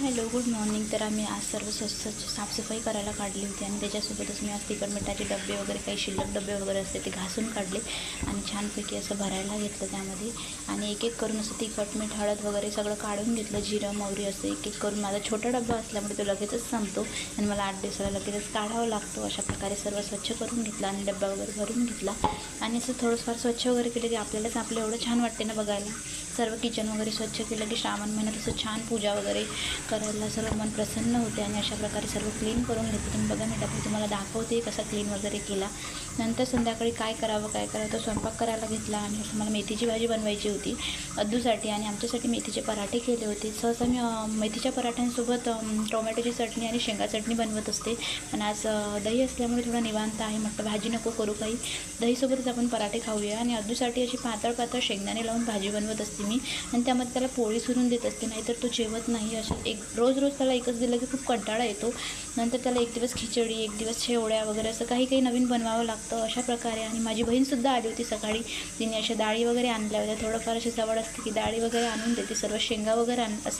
Hello good morning. तर आम्ही आज सर्व स्वच्छ स्वच्छ साफसफाई करायला काढली होती आणि त्याच्यासोबतच मी आज तिखट मिठाचे डबे वगैरे काही शिल्लक डबे वगैरे असते ते घासून काढले आणि छानपैकी असं भरायला घेतलं त्यामध्ये. आणि एक एक करून असं तिखट मीठ हळद वगैरे सगळं काढून घेतलं जिरं मोहरी असं एक एक करून. माझा छोटा डबा असल्यामुळे तो लगेचच संपतो आणि मला आठ दिवसाला लगेचच काढावा लागतो. अशा प्रकारे सर्व स्वच्छ करून घेतलं आणि डबा वगैरे भरून घेतला. आणि असं थोडंफार स्वच्छ वगैरे केलं की आपल्यालाच आपलं एवढं छान वाटते ना बघायला. सर्व किचन वगैरे स्वच्छ केलं की श्रावण महिन्यात असं छान पूजा वगैरे करायला सर्व मन प्रसन्न होते आणि अशा प्रकारे सर्व क्लीन करून घेते. तुम्ही बघा मी डबा तुम्हाला दाखवते कसा क्लीन वगैरे केला. नंतर संध्याकाळी काय करावं काय करावं तर स्वयंपाक करायला घेतला आणि मला मेथीची भाजी बनवायची होती अद्दूसाठी आणि आमच्यासाठी मेथीचे पराठे केले होते. सहसा मी मेथीच्या पराठ्यांसोबत टोमॅटोची चटणी आणि शेंगा चटणी बनवत असते. पण आज दही असल्यामुळे थोडं निवांत आहे. म्हटलं भाजी नको करू काही. दहीसोबतच आपण पराठे खाऊया आणि अद्दूसाठी अशी पातळ पातळ शेंगदाणे लावून भाजी बनवत असते मी आणि त्यामध्ये त्याला पोळी सुरून देत असते नाहीतर तो जेवत नाही. अशा एक रोज रोज त्याला एकच दिलं की खूप कंटाळा येतो. नंतर त्याला एक दिवस खिचडी एक दिवस शेवड्या वगैरे असं काही काही नवीन बनवावं लागतं अशा प्रकारे. आणि माझी बहीणसुद्धा आली होती सकाळी. तिने अशा डाळी वगैरे आणल्या होत्या. थोडंफार अशी सवड असते की डाळी वगैरे आणून देते. सर्व शेंगा वगैरे आण असं